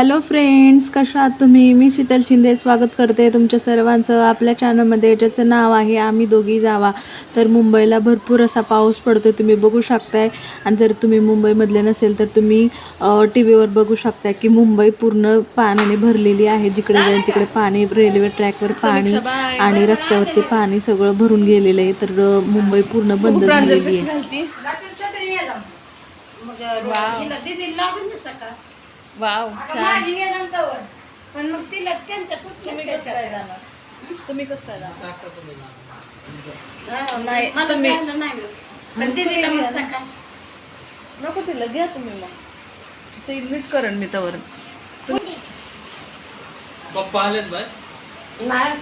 Hello friends कशा आहात तुम्ही? मी शीतल शिंदे. स्वागत करते तुमच्या सर्वांचं आपल्या चॅनलमध्ये ज्याचं नाव आहे आम्ही दोघी जावा. तर मुंबईला भरपूर असा पाऊस पडतो तुम्ही बघू शकताय. आणि जर तुम्ही मुंबईमधले नसेल तर तुम्ही टी व्हीवर बघू शकताय की मुंबई पूर्ण पाण्याने भरलेली आहे. जिकडे जाईल तिकडे पाणी रेल्वे ट्रॅकवर पाणी आणि रस्त्यावरती पाणी सगळं भरून गेलेलं आहे. तर मुंबई पूर्ण बंद झालेली आहे. वाव पण मग तिला त्यांच्या तुम्ही कसं काय जाणार तुम्ही कसं काय जाणार नाही मला तुम्ही- जायला नाही मिळत. पण दीदीला मग सकाळ. नको तिला घ्या तुम्ही मग. ते नीट करण मी तवर. पप्पा आलेत बाय. नाही.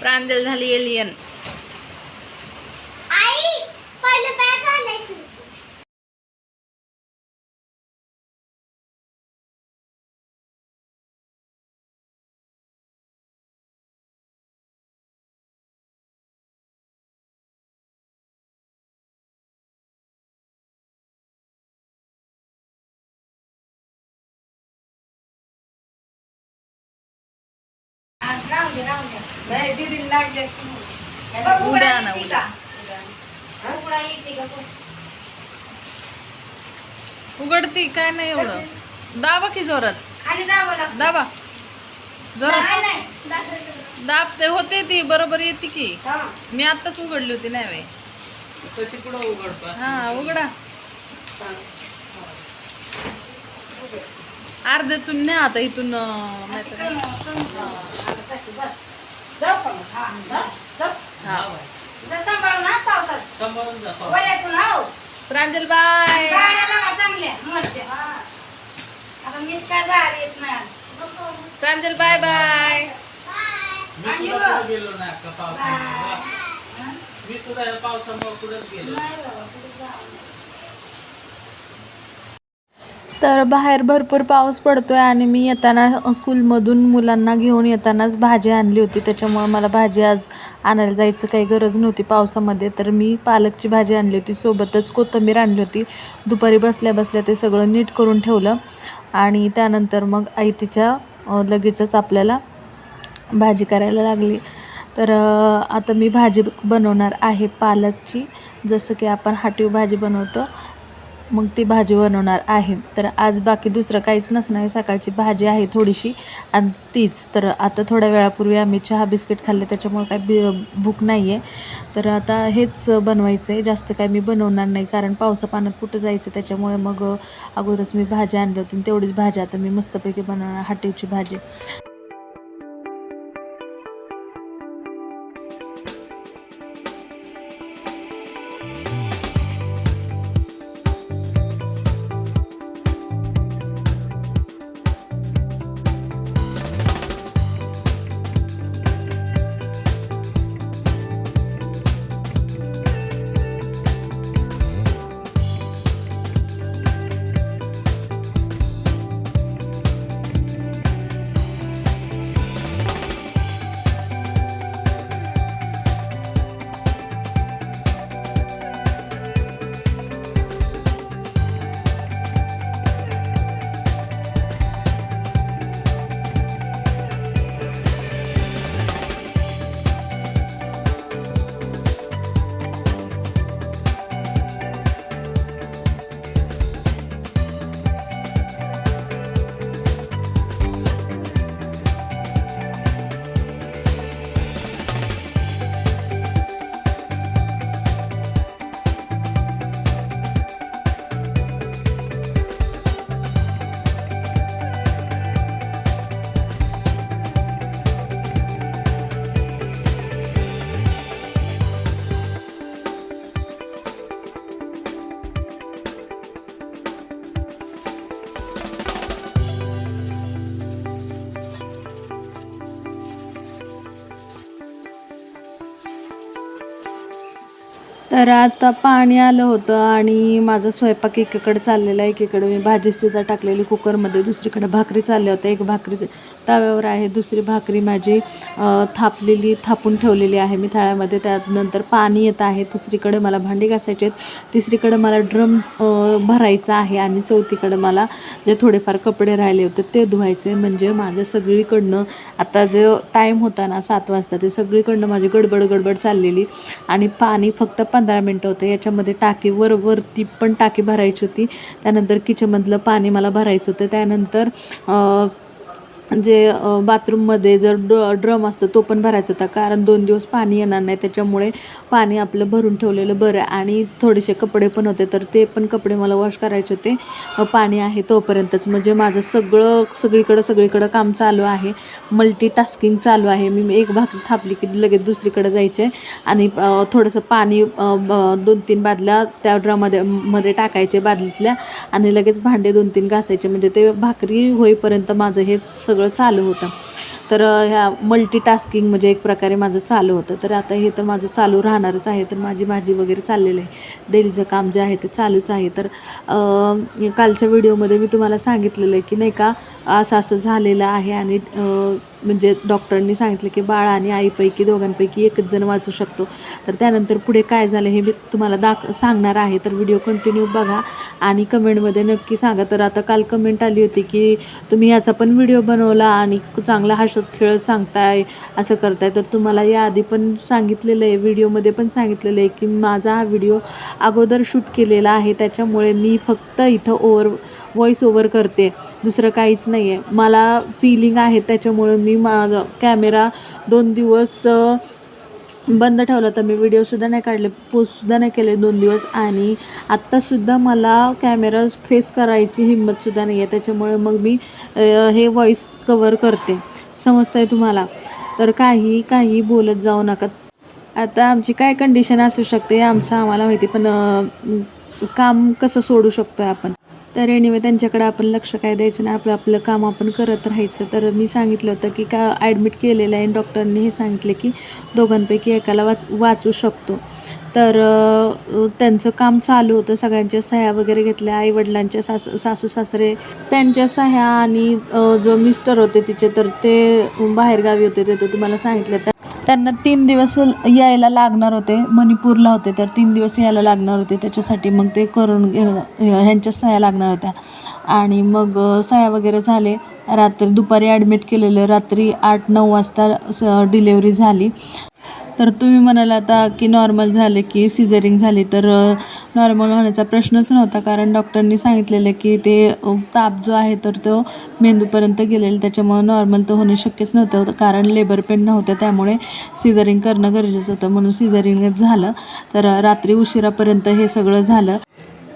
प्रांजल झाली एलियन राहून दे राहून दे नाही दीदीला लागले उद्या आणा, उद्या. उघडा येते का बघ. उघडती काय नाही एवढं. दाबा की जोरात. खाली दाबा लागतं. दाबा. जोरात. नाही, नाही. दाबायचं. दाबते होते ती बरोबर येते की. हा. मी आत्ताच उघडली होती नाही वे कशी कुठं उघडता हा उघडा. अर्ध्यातून नाही आता इथून अं, नाहीतर- कमी- कमी बस. जाऊ का मग? हा. हा सांभाळून हा पावसात. सांभाळून जा पाऊस. वऱ्यातून हो. प्रांजल बाय गाड्या बघा चांगल्या, मरते. हा. आता मीच काय बाहेर येत नाही. प्रांजल बाय बाय मी सुद्धा कुठं गेलो नाही पावसामुळे हा? मी सुद्धा या पावसामुळे कुठंच गेलो नाही. नाही बाबा, कुठे जाऊ. तर बाहेर भरपूर पाऊस पडतोय आणि मी येताना स्कूलमधून मुलांना घेऊन येतानाच भाजी आणली होती. त्याच्यामुळे मला भाजी आज आणायला जायचं काही गरज नव्हती पावसामध्ये. तर मी पालकची भाजी आणली होती सोबतच कोथिंबीर आणली होती. दुपारी बसल्या बसल्या ते सगळं नीट करून ठेवलं आणि त्यानंतर मग आई तिच्या लगेचच आपल्याला भाजी करायला लागली. तर आता मी भाजी बनवणार आहे पालकची. जसं की आपण हाटीव भाजी बनवतो मग ती भाजी बनवणार आहे. तर आज बाकी दुसरं काहीच नसणार आहे. सकाळची भाजी आहे थोडीशी. आणि तीच. तर आता थोड्या वेळापूर्वी आम्ही चहा बिस्किट खाल्ले. त्याच्यामुळे काही बी भूक नाही आहे तर आता हेच बनवायचं आहे जास्त काय मी बनवणार नाही. कारण पावसा पाण्यात कुठं जायचं? त्याच्यामुळे मग अगोदरच मी भाजी आणली होती. आणि तेवढीच भाजी आता मी मस्तपैकी बनवणार. हाटीवची भाजी. तर आता पाणी आलं होतं आणि माझा स्वयंपाक एकीकडे चाललेला आहे एकीकडे मी भाजी शिजा टाकलेली कुकरमध्ये दुसरीकडे भाकरी चालल्या होत्या. एक भाकरी तव्यावर आहे दुसरी भाकरी माझी थापलेली थापून ठेवलेली आहे मी थाळ्यामध्ये. त्यानंतर पाणी येत आहे तिसरीकडे मला भांडी घासायचे आहेत. तिसरीकडे मला ड्रम भरायचा आहे आणि चौथीकडे मला जे थोडेफार कपडे राहिले होते ते धुवायचे. म्हणजे माझं सगळीकडनं आता जो टाईम होता ना सात वाजता ते सगळीकडनं माझी गडबड गडबड चाललेली. आणि पाणी फक्त पंधरा पंधरा मिनटं होतं. याच्यामध्ये टाकी वर वरती पण टाकी भरायची होती. त्यानंतर किचनमधलं पाणी मला भरायचं होतं. त्यानंतर जे बाथरूममध्ये जर ड ड्रम असतो तो पण भरायचा होता. कारण दोन दिवस पाणी येणार नाही. त्याच्यामुळे पाणी आपलं भरून ठेवलेलं बरं. आणि थोडेसे कपडे पण होते. तर ते पण कपडे मला वॉश करायचे होते. पाणी आहे तोपर्यंतच. म्हणजे माझं सगळं सगळीकडं सगळीकडं काम चालू आहे. मल्टी टास्किंग चालू आहे. मी एक भाकरी थापली की लगेच दुसरीकडे जायचे. आणि थोडंसं पाणी ब- दोन तीन बादल्या त्या ड्रममध्ये मध्ये टाकायचे बादलीतल्या. आणि लगेच भांडे दोन तीन घासायचे. म्हणजे ते भाकरी होईपर्यंत माझं हे सगळं सगळं चालू होतं. तर ह्या मल्टीटास्किंग म्हणजे एक प्रकारे माझं चालू होतं. तर आता हे तर माझं चालू राहणारच आहे. तर माझी भाजी वगैरे चाललेलं आहे. डेलीचं काम जे आहे ते चालूच आहे. तर कालच्या व्हिडिओमध्ये मी तुम्हाला सांगितलेलं आहे की नाही का असं असं झालेलं आहे आणि म्हणजे डॉक्टरांनी सांगितलं की बाळ आणि आईपैकी दोघांपैकी एकच जण वाचू शकतो. तर त्यानंतर पुढे काय झालं हे मी तुम्हाला दाख सांगणार आहे. तर व्हिडिओ कंटिन्यू बघा आणि कमेंटमध्ये नक्की सांगा. तर आता काल कमेंट आली होती की तुम्ही याचा पण व्हिडिओ बनवला आणि चांगला हसत खेळत सांगताय असं करताय. तर तुम्हाला याआधी पण सांगितलेलं आहे व्हिडिओमध्ये पण सांगितलेलं आहे की माझा हा व्हिडिओ अगोदर शूट केलेला आहे. त्याच्यामुळे मी फक्त इथं ओवर व्हॉईस ओव्हर करते. दुसरं काहीच नाही आहे मला फिलिंग आहे त्याच्यामुळं मी माझा कॅमेरा दोन दिवस बंद ठेवला तर मी व्हिडिओसुद्धा नाही काढले पोस्टसुद्धा नाही केले दोन दिवस. आणि आत्तासुद्धा मला कॅमेरा फेस करायची हिंमतसुद्धा नाही आहे त्याच्यामुळे मग मी हे व्हॉईस कवर करते. समजतं आहे तुम्हाला? तर काही काही बोलत जाऊ नका. आता आमची काय कंडिशन असू शकते आमचं आम्हाला माहिती पण काम कसं सोडू शकतो आहे आपण? तर एनिवे त्यांच्याकडे आपण लक्ष काय द्यायचं ना आपलं आपलं काम आपण करत राहायचं. तर मी सांगितलं होतं की का ॲडमिट केलेलं आहे डॉक्टरने हे सांगितले की दोघांपैकी एकाला वाच वाचू शकतो. तर त्यांचं काम चालू होतं. सगळ्यांच्या सह्या वगैरे घेतल्या. आईवडिलांच्या सासू सासू सासरे त्यांच्या सह्या आणि जो मिस्टर होते तिचे तर ते बाहेरगावी होते. ते तर तुम्हाला सांगितलं. त्या त्यांना तीन दिवस यायला लागणार होते. मणिपूरला होते तर तीन दिवस यायला लागणार होते. त्याच्यासाठी मग ते करून ह्यांच्या सह्या लागणार होत्या. आणि मग सह्या वगैरे झाले. रात्री दुपारी ॲडमिट केलेलं. रात्री आठ नऊ वाजता स डिलेवरी झाली. तर तुम्ही म्हणाला आता की नॉर्मल झाले की सिझरिंग झाली. तर नॉर्मल होण्याचा प्रश्नच नव्हता. कारण डॉक्टरनी सांगितलेलं की ते ताप जो आहे तर तो मेंदूपर्यंत गेलेला त्याच्यामुळे नॉर्मल तर होणे शक्यच नव्हतं. कारण लेबर पेन नव्हतं. त्यामुळे सिझरिंग करणं गरजेचं होतं. म्हणून सिझरिंगच झालं. तर रात्री उशिरापर्यंत हे सगळं झालं.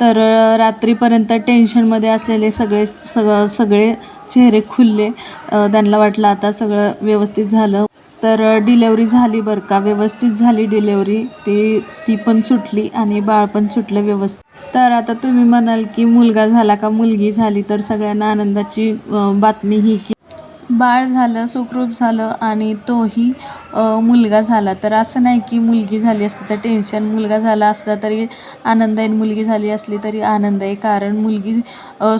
तर रात्रीपर्यंत टेन्शनमध्ये असलेले सगळे सगळं सगळे चेहरे खुलले. त्यांना वाटलं आता सगळं व्यवस्थित झालं. तर डिलेवरी झाली बरं का? व्यवस्थित झाली डिलेवरी. ती ती पण सुटली आणि बाळ पण सुटलं व्यवस्थित. तर आता तुम्ही म्हणाल की मुलगा झाला का मुलगी झाली तर सगळ्यांना आनंदाची बातमी ही की बाळ झालं सुखरूप झालं आणि तोही मुलगा झाला. तर असं नाही की मुलगी झाली असती तर टेन्शन मुलगा झाला असला तरी आनंद आहे मुलगी झाली असली तरी आनंद आहे कारण मुलगी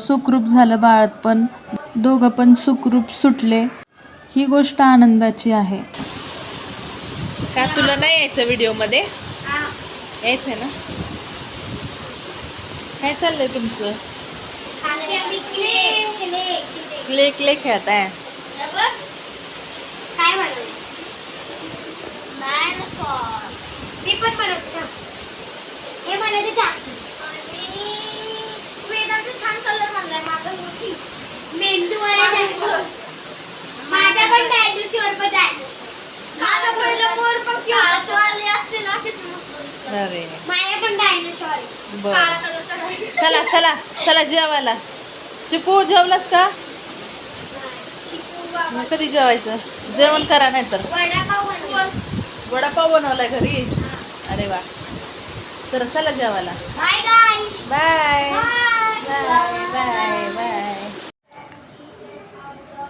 सुखरूप झालं बाळ पण दोघं पण सुखरूप सुटले. ही गोष्ट आनंदाची आहे. का तुला नाही यायचं व्हिडिओमध्ये? हा. यायचंय ना? काय चाललंय तुमचं? क्ले क्ले खेळताय. हे छान. कलर मेंदू वाला माझा पण डायनोसॉर पण डायनोसॉर माझा पहिला मोर पण क्यूट वाले असते ना मस्त अरे. माझ्या पण डायनोसॉर आहे. बरं. काळा कलरचा dinosaur. चला चला चला जेवायला. चिकू जेवलास का? चिकू बाबा. मग कधी जेवायचं? जेवण करा नाही तर वडापाव बनवला. वडापाव बनवलाय घरी? अरे वा. तर चला जेवायला. Bye bye bye bye bye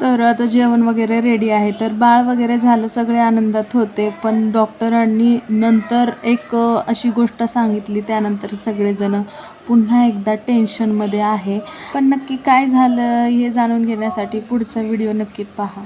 तर आता जेवण वगैरे रेडी आहे. तर बाळ वगैरे झालं सगळे आनंदात होते. पण डॉक्टरांनी नंतर एक अशी गोष्ट सांगितली. त्यानंतर सगळेजण पुन्हा एकदा टेन्शनमध्ये आहे. पण नक्की काय झालं हे जाणून घेण्यासाठी पुढचा व्हिडिओ नक्की पहा.